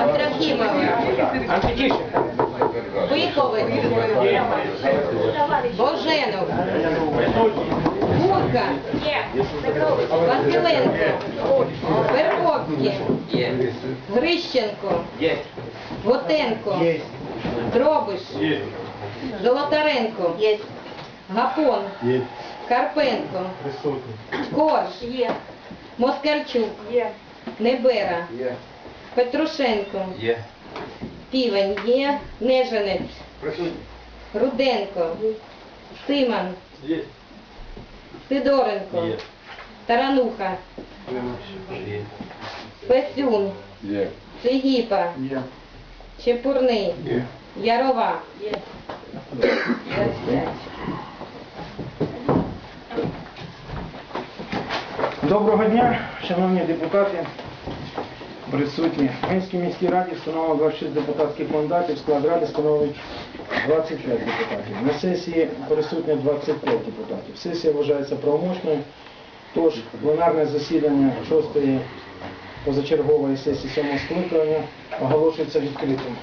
Андрахімова. Виховик. Боженов. Гурка. Василенко. Грищенко. Готенко. Дробиш. Золотаренко. Гапон. Карпенко. Корж. Москальчук. Небера. Петрушенко. Півень є. Неженець. Руденко. Симан. Сидоренко. Тарануха. Песюн. Цигіпа. Чепурний. Ярова. Є. Доброго дня, шановні депутати, присутні. В Минській міській раді встановлено 26 депутатських мандатів, склад ради становить 25 депутатів. На сесії присутні 25 депутатів. Сесія вважається правомочною, тож пленарне засідання 6-ї позачергової сесії сьомого скликання оголошується відкритим.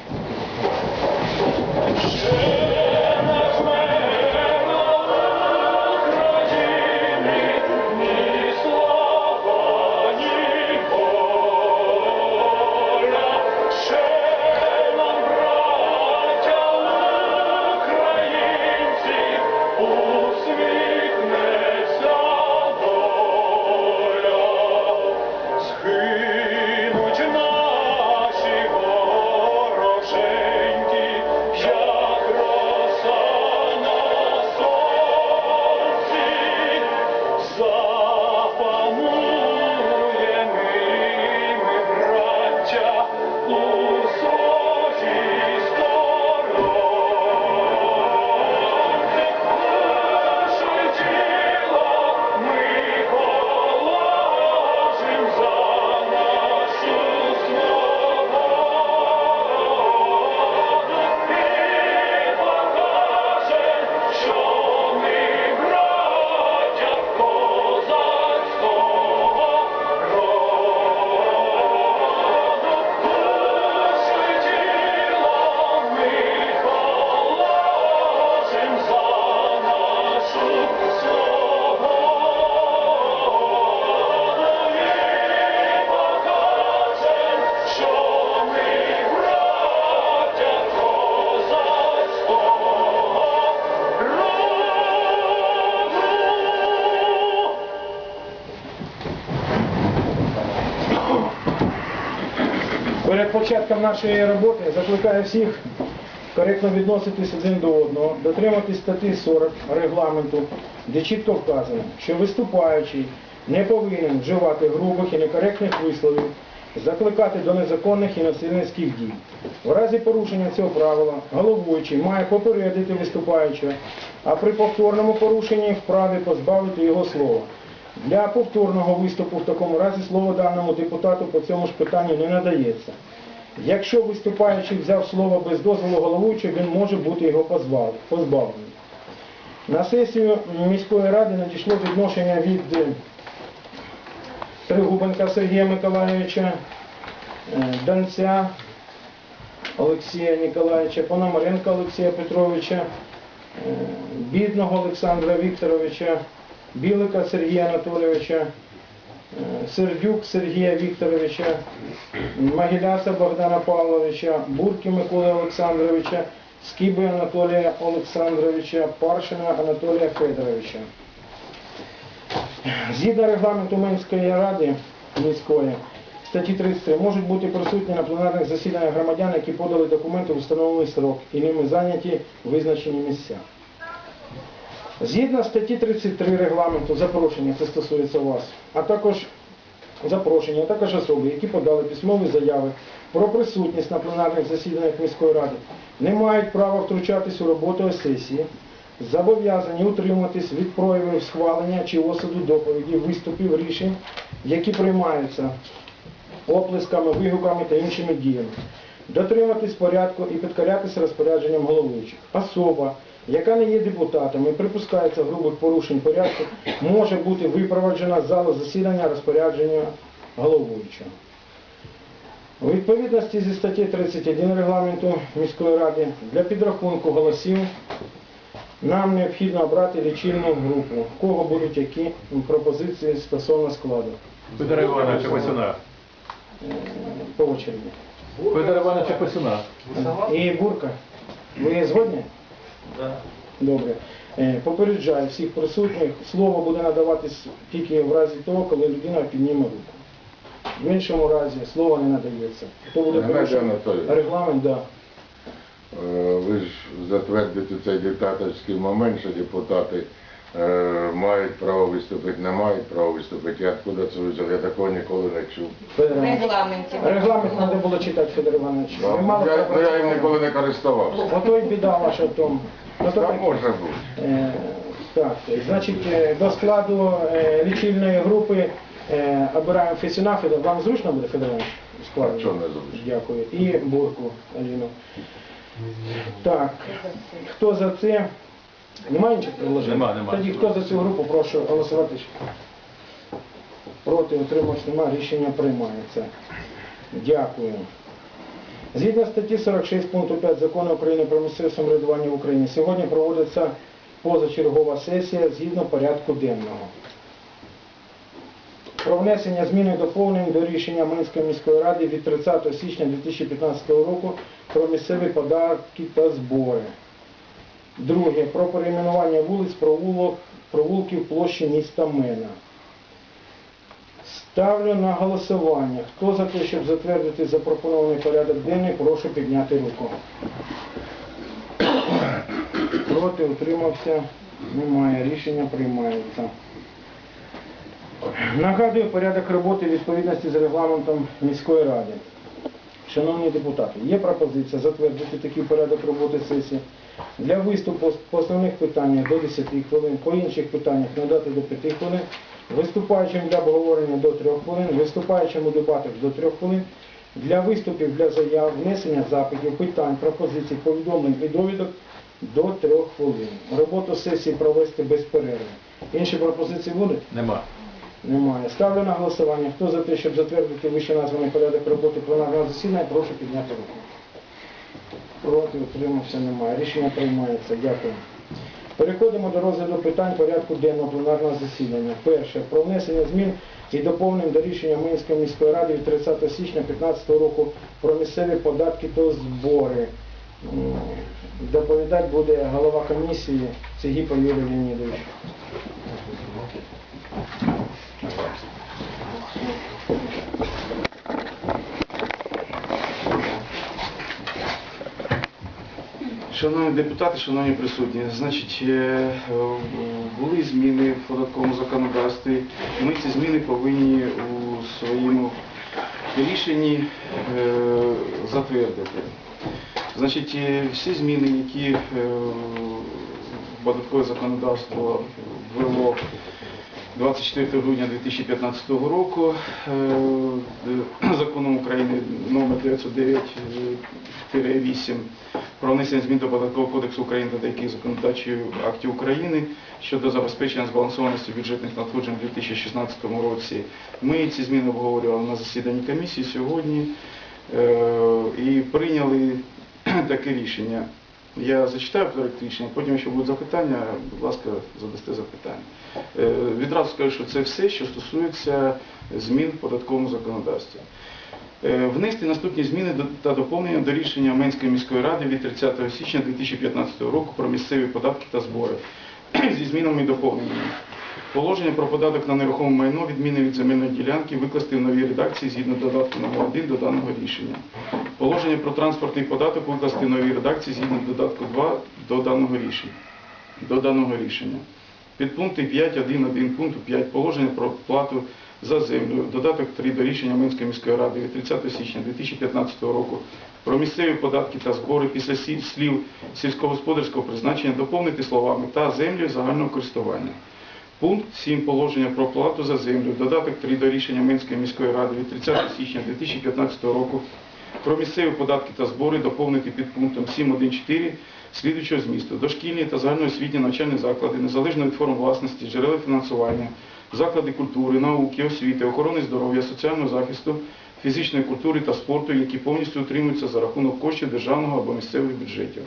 Початком нашої роботи закликаю всіх коректно відноситись один до одного, дотриматись статті 40 регламенту, де чітко вказано, що виступаючий не повинен вживати грубих і некоректних висловів, закликати до незаконних і насильницьких дій. В разі порушення цього правила головуючий має попередити виступаючого, а при повторному порушенні вправі позбавити його слова. Для повторного виступу в такому разі слово даному депутату по цьому ж питанню не надається. Якщо виступаючий взяв слово без дозволу головуючого, він може бути його позбавлений. На сесію міської ради надійшло відношення від е, Тригубенка Сергія Миколайовича, е, Донця Олексія Ніколаєвича, Пономаренка Олексія Петровича, е, Бідного Олександра Вікторовича, Білика Сергія Анатолійовича, Сердюк Сергія Вікторовича, Могиляса Богдана Павловича, Бурки Миколи Олександровича, Скиби Анатолія Олександровича, Паршина Анатолія Федоровича. Згідно регламенту Менської ради міської, статті 33, можуть бути присутні на пленарних засіданнях громадян, які подали документи в установлений срок і ними зайняті визначені місця. Згідно статті 33 регламенту, запрошення, це стосується вас, а також запрошення, а також особи, які подали письмові заяви про присутність на пленарних засіданнях міської ради, не мають права втручатись у роботу сесії, зобов'язані утриматись від проявів схвалення чи осуду доповіді, виступів, рішень, які приймаються оплесками, вигуками та іншими діями. Дотриматись порядку і підкорятись розпорядженням головуючих. Особа, яка не є депутатом і припускається грубих порушень порядку, може бути випроваджена з залу засідання розпорядження головуючого. У відповідності зі статті 31 регламенту міської ради для підрахунку голосів нам необхідно обрати лічильну групу. В кого будуть які пропозиції стосовно складу Федора Івановича Пасюна. Е, по очереді. Федора Івановича Пасюна. І Бурка, ви згодні? Добре. Е, Попереджаю всіх присутніх, слово буде надаватись тільки в разі того, коли людина підніме руку. В іншому разі слово не надається. Хто буде порушувати регламент, да. Е, Ви ж затвердите цей диктаторський момент, що депутати мають право виступити, не мають права виступити. Я откуда це взяв? Я такого ніколи не чув. Іванович. регламенті. Регламент треба було читати, Федор Іванович. Ви Ну, я, ну, я їм ніколи не користувався. Ото й біда ваша в тому. Ну, то Там таке. може бути. Е, Так, значить, е, до складу е, лічильної групи е, обираємо Фесіна Федор. Вам зручно буде, Федор Іванович? А чого не зручно? Дякую. І Бурку Аліну. Так, хто за це? Немає інших предложень? Нема, нема. Тоді хто за цю групу, прошу голосувати. Проти, утримався, немає, рішення приймається. Дякую. Згідно статті 46 пункту 5 Закону України про місцеве самоврядування в Україні, сьогодні проводиться позачергова сесія згідно порядку денного. Про внесення змін і доповнень до рішення Минської міської ради від 30 січня 2015 року про місцеві податки та збори. Друге. Про перейменування вулиць, провулок, провулків площі міста Мена. Ставлю на голосування. Хто за те, щоб затвердити запропонований порядок денний, прошу підняти руку. Проти, утримався, немає. Рішення приймається. Нагадую порядок роботи в відповідності з регламентом міської ради. Шановні депутати, є пропозиція затвердити такий порядок роботи сесії. Для виступу по основних питаннях до 10 хвилин, по інших питаннях надати до 5 хвилин, виступаючим для обговорення до 3 хвилин, виступаючим у дебатах до 3 хвилин, для виступів, для заяв, внесення запитів, питань, пропозицій, повідомлень і довідок до 3 хвилин. Роботу сесії провести без перерви. Інші пропозиції будуть? Нема. Немає. Ставлю на голосування. Хто за те, щоб затвердити вище названий порядок роботи пленарного засідання, прошу підняти руку. Проти, утримався, немає. Рішення приймається. Дякую. Переходимо до розгляду питань порядку денного пленарного засідання. Перше. Про внесення змін і доповнень до рішення Минської міської ради від 30 січня 2015 року про місцеві податки та збори. Доповідати буде голова комісії Цегіпа Юрій Леонідович. Шановні депутати, шановні присутні, значить, е, е, були зміни в податковому законодавстві. Ми ці зміни повинні у своєму рішенні е, затвердити. Значить, всі зміни, які податкове законодавство ввело 24 грудня 2015 року е, е, законом України номер 909-8 про внесення змін до Податкового кодексу України та деяких законодавчих актів України щодо забезпечення збалансованості бюджетних надходжень у 2016 році. Ми ці зміни обговорювали на засіданні комісії сьогодні е, і прийняли таке рішення. Я зачитаю проект рішення, потім, якщо будуть запитання, будь ласка, задасте запитання. Е, Відразу скажу, що це все, що стосується змін в податковому законодавстві. Е, Внести наступні зміни та доповнення до рішення Менської міської ради від 30 січня 2015 року про місцеві податки та збори зі змінами і доповненнями. Положення про податок на нерухоме майно відміни від земельної ділянки викласти в новій редакції згідно додатку номер 1 до даного рішення. Положення про транспортний податок викласти в новій редакції згідно додатку 2 до даного рішення. До даного рішення. Підпункти 5.1.1 пункту 5 положення про плату за землю. Додаток 3 до рішення Минської міської ради від 30 січня 2015 року про місцеві податки та збори після слів сільськогосподарського призначення доповнити словами та землі загального користування. Пункт 7 положення про плату за землю. Додаток 3 до рішення Минської міської ради від 30 січня 2015 року про місцеві податки та збори доповнити під пунктом 7.1.4 слідуючого змісту. Дошкільні та загальноосвітні навчальні заклади, незалежно від форм власності, джерела фінансування, заклади культури, науки, освіти, охорони здоров'я, соціального захисту, фізичної культури та спорту, які повністю утримуються за рахунок коштів державного або місцевих бюджетів.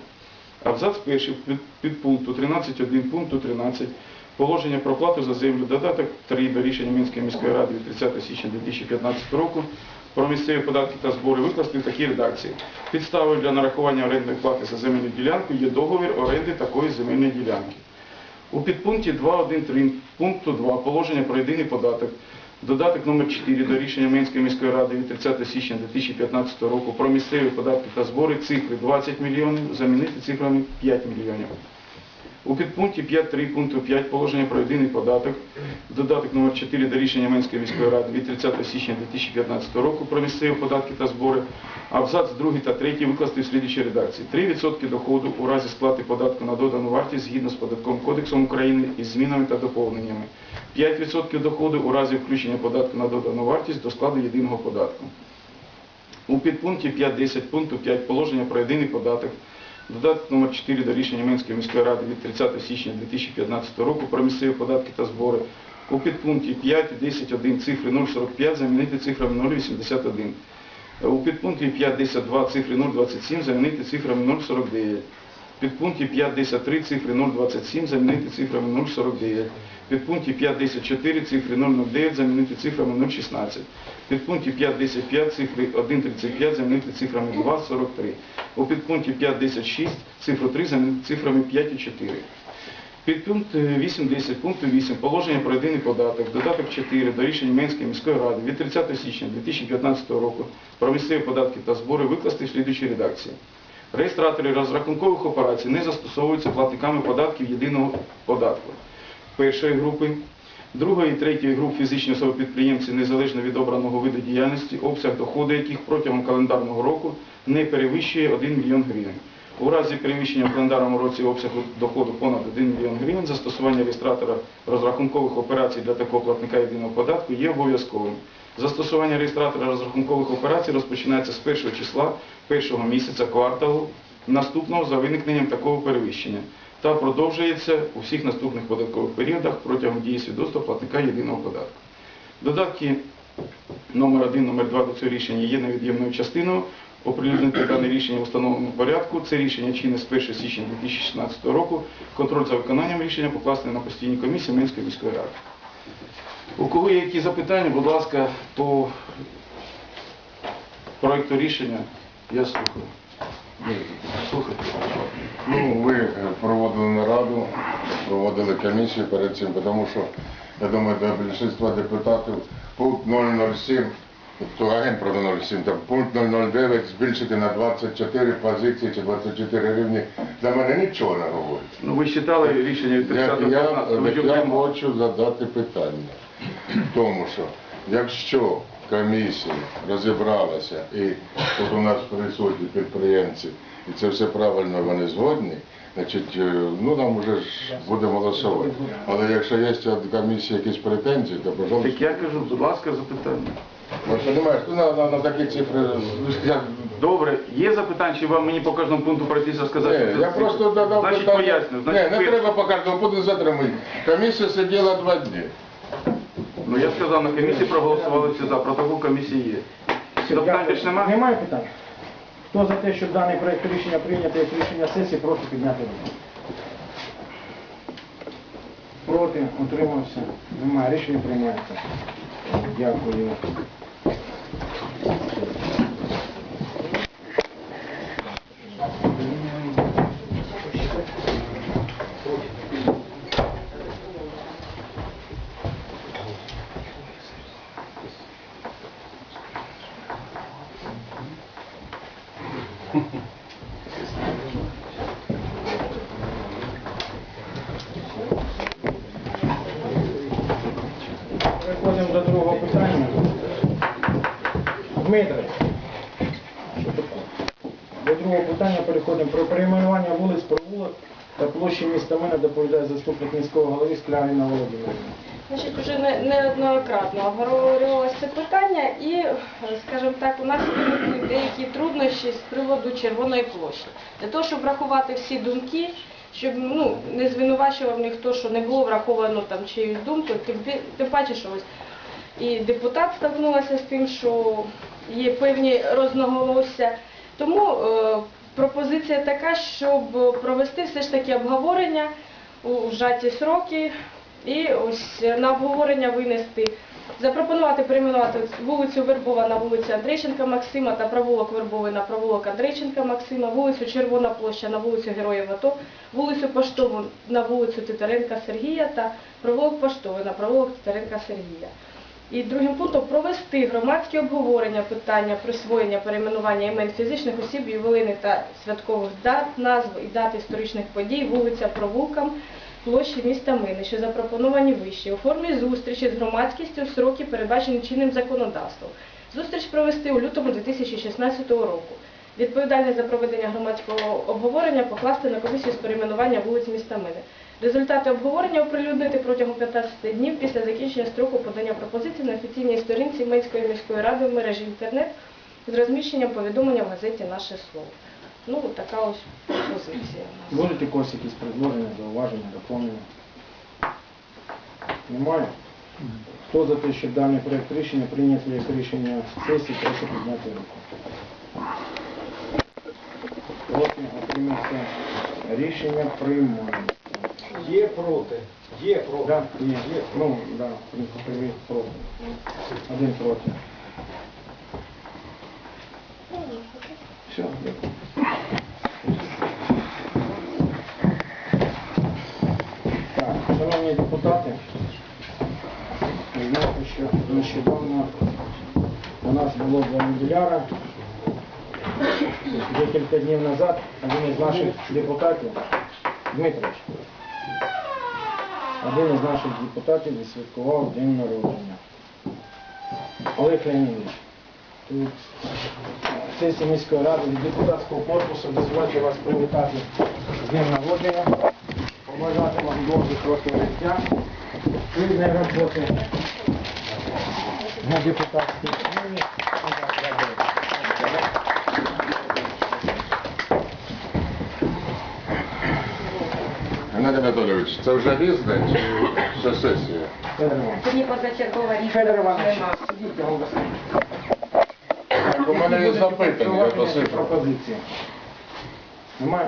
Абзац перший під, пункту 13.1 пункту 13 положення про плату за землю додаток 3 до рішення Мінської міської ради від 30 січня 2015 року про місцеві податки та збори викласти в такій редакції. Підставою для нарахування орендної плати за земельну ділянку є договір оренди такої земельної ділянки. У підпункті 2.1.3 пункту 2 положення про єдиний податок, додаток номер 4 до рішення Минської міської ради від 30 січня 2015 року про місцеві податки та збори цифри 20 мільйонів замінити цифрами 5 мільйонів. У підпункті 5.3 пункту 5 положення про єдиний податок, додаток номер 4 до рішення Минської міської ради від 30 січня 2015 року про місцеві податки та збори, абзац 2 та 3 викласти в слідчій редакції. 3% доходу у разі сплати податку на додану вартість згідно з податковим кодексом України із змінами та доповненнями. 5% доходу у разі включення податку на додану вартість до складу єдиного податку. У підпункті 5.10 пункту 5 положення про єдиний податок, додаток номер 4 до рішення Минської міської ради від 30 січня 2015 року про місцеві податки та збори. У підпункті 5.10.1 цифри 0,45 замінити цифрами 0,81. У підпункті 5.10.2 цифри 0,27 замінити цифрами 0,49. Підпункті 5.10.3 цифри 0,27 замінити цифрами 0,49. Підпункті 5.10.4 цифри 0,09 замінити цифрами 0,16. Підпункті 5.10.5 цифри 1,35 замінити цифрами 2,43. У підпункті 5.10.6 цифру 3 замінити цифрами 5,4. Підпункт 8.10 пункту 8 положення про єдиний податок, додаток 4 до рішення Менської міської ради від 30 січня 2015 року про місцеві податки та збори викласти в слідуючій редакції. Реєстратори розрахункових операцій не застосовуються платниками податків єдиного податку першої групи, другої і третьої груп фізичні особи підприємці незалежно від обраного виду діяльності, обсяг доходу яких протягом календарного року не перевищує 1 мільйон гривень. У разі перевищення в календарному році обсягу доходу понад 1 мільйон гривень застосування реєстратора розрахункових операцій для такого платника єдиного податку є обов'язковим. Застосування реєстратора розрахункових операцій розпочинається з першого числа першого місяця кварталу наступного за виникненням такого перевищення та продовжується у всіх наступних податкових періодах протягом дії свідоцтва платника єдиного податку. Додатки номер 1, номер 2 до цього рішення є невід'ємною частиною. Оприлюднити дане рішення в установленому порядку. Це рішення чинне з 1 січня 2016 року. Контроль за виконанням рішення покласти на постійній комісії Минської міської ради. У кого є які запитання, будь ласка, по проекту рішення я слухаю. Ну, ви е, проводили нараду, проводили комісію перед цим, тому що, я думаю, до більшинства депутатів пункт 007, тобто агент про 007, там пункт 009 збільшити на 24 позиції чи 24 гривні, для мене нічого не говорить. Ну, ви читали рішення від Я, 30 я, 15 ви я хочу задати питання. Тому що, якщо комісія розібралася і тут у нас присутні підприємці, і це все правильно вони згодні, значить, е, ну нам вже ж будемо голосувати. Але якщо є від комісії якісь претензії, то, пожалуйста. Так я кажу, будь ласка, запитання. Ну, розумієш, ну, на, на, на такі цифри, я, Добре, є запитання, чи вам мені по кожному пункту пройтися сказати? Ні, що я просто додав Значить, питання. поясню. Ні, Значить, не ви- треба по кожному пункту затримати. Комісія сиділа два дні. Ну, я сказав, на комісії проголосували всі за, протокол комісії є. Запитань більше немає? Немає питань? Хто за те, щоб даний проєкт рішення прийняти як рішення сесії, прошу підняти руку. Проти, утримався. Немає. Рішення приймається. Дякую. Переходимо до другого питання. Дмитре. До питання переходимо про перейменування вулиць, провулок та площі міста Мина доповідає заступник міського голови Скляніна Володимирівна. Значить, вже не, неоднократно обговорювалося це питання і, скажімо так, у нас виникли деякі труднощі з приводу Червоної площі. Для того, щоб врахувати всі думки, щоб ну, не звинувачував ніхто, що не було враховано там чиюсь думку, тим, тим паче, що ось і депутат стикнулася з тим, що є певні розноголосся. Тому е, пропозиція така, щоб провести все ж таки обговорення у вжаті сроки і ось на обговорення винести, запропонувати перейменувати вулицю Вербова на вулицю Андрейченка Максима та провулок Вербовий на провулок Андрейченка Максима, вулицю Червона площа на вулицю Героїв АТО, вулицю Поштову на вулицю Титаренка Сергія та провулок Поштовий на провулок Титаренка Сергія. І другим пунктом провести громадські обговорення питання присвоєння перейменування імен фізичних осіб, ювелини та святкових дат, назв і дат історичних подій, вулиця Провулкам, площі міста Мини, що запропоновані вище, у формі зустрічі з громадськістю в сроки, передбачені чинним законодавством. Зустріч провести у лютому 2016 року. Відповідальність за проведення громадського обговорення покласти на комісію з перейменування вулиць міста Мини. Результати обговорення оприлюднити протягом 15 днів після закінчення строку подання пропозицій на офіційній сторінці Менської міської ради в мережі інтернет з розміщенням повідомлення в газеті Наше слово. Ну, така ось позиція. у нас. Будуть у когось якісь предложення, зауваження, доповнення? Немає? Хто за те, щоб даний проект рішення прийняти як рішення сесії, прошу підняти руку. Проти отримався. Рішення приймається. Є проти. Є проти. Да, є, є. Ну, да, в принципі, проти. Один проти. Все, дякую. Так, шановні депутати, ви знаєте, що нещодавно у нас було два юбіляра. Декілька днів назад один із наших депутатів, Дмитрович, один із наших депутатів відсвяткував день народження. Олег Леонідович, тут сесія міської ради від депутатського корпусу дозвольте вас привітати з днем народження, побажати вам довгих років життя, плідної роботи на депутатській Геннадій Анатолійович, це вже різне чи ще сесія? Сьогодні позачергова Федор Іванович, сидіть. Так, у мене є запитання, я просив. пропозиції. Немає?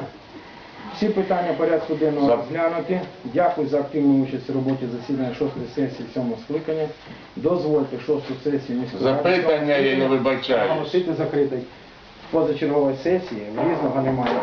Всі питання порядку денного За- розглянуті. Дякую за активну участь у роботі засідання 6-ї сесії 7 скликання. Дозвольте 6-ту сесію міської ради Запитання я не вибачаю. оголосити закритою. Позачергової сесії різного немає.